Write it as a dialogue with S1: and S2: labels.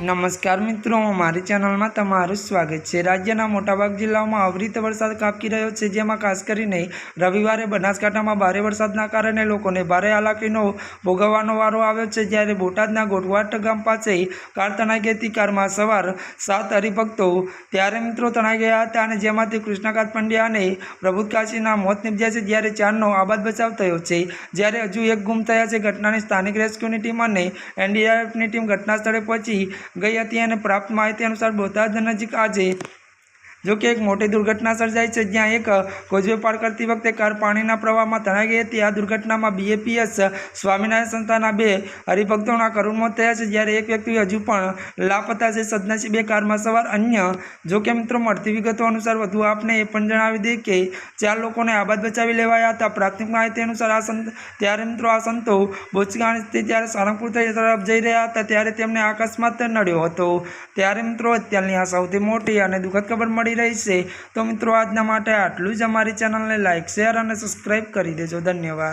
S1: નમસ્કાર મિત્રો, મારી ચેનલમાં તમારું સ્વાગત છે. રાજ્યના મોટાભાગ જિલ્લાઓમાં અવિરત વરસાદ કાપકી રહ્યો છે, જેમાં ખાસ કરીને રવિવારે બનાસકાંઠામાં ભારે વરસાદના કારણે લોકોને ભારે હાલાકીનો ભોગવવાનો વારો આવ્યો છે. જ્યારે બોટાદના ગોઠવાટ ગામ પાસે કાર તણાઈ ગઈ હતી. કારમાં સવાર સાત હરિભક્તો ત્યારે મિત્રો તણાઈ ગયા હતા અને જેમાંથી કૃષ્ણકાંત પંડ્યા અને પ્રભુત કાશીના મોત નીપજ્યા છે. જ્યારે ચારનો આબાદ બચાવ થયો છે. જ્યારે હજુ એક ગુમ થયા છે. ઘટનાની સ્થાનિક રેસ્ક્યુની ટીમ અને એનડીઆરએફની ટીમ ઘટના સ્થળે પહોંચી ગઈ હતી અને પ્રાપ્ત માહિતી અનુસાર બોટાદ નજીક આજે જો કે એક મોટી દુર્ઘટના સર્જાઈ છે, જ્યાં એક કોઝવે પાર કરતી વખતે કાર પાણીના પ્રવાહમાં તણાઈ ગઈ હતી. આ દુર્ઘટનામાં બીએપીએસ સ્વામિનારાયણ સંસ્થાના બે હરિભક્તોના કરુણ મોત થયા છે, જ્યારે એક વ્યક્તિ હજુ પણ લાપતા છે. સદનસીબે કારમાં સવાર અન્ય, જો કે મિત્રો, મળતી વિગતો અનુસાર વધુ આપને એ પણ જણાવી દઈએ કે ચાર લોકોને આબાદ બચાવી લેવાયા હતા. પ્રાથમિક માહિતી અનુસાર આ સંત, ત્યારે મિત્રો, આ સંતો બોચગાણથી ત્યારે સારંગપુર તરફ જઈ રહ્યા હતા, ત્યારે તેમને અકસ્માત નડ્યો હતો. ત્યારે મિત્રો, અત્યારની આ સૌથી મોટી અને દુઃખદ ખબર મળી રહી રહેશે તો મિત્રો, આજના માટે આટલું જ. અમારી ચેનલને લાઇક શેર અને સબસ્ક્રાઈબ કરી દેજો. ધન્યવાદ.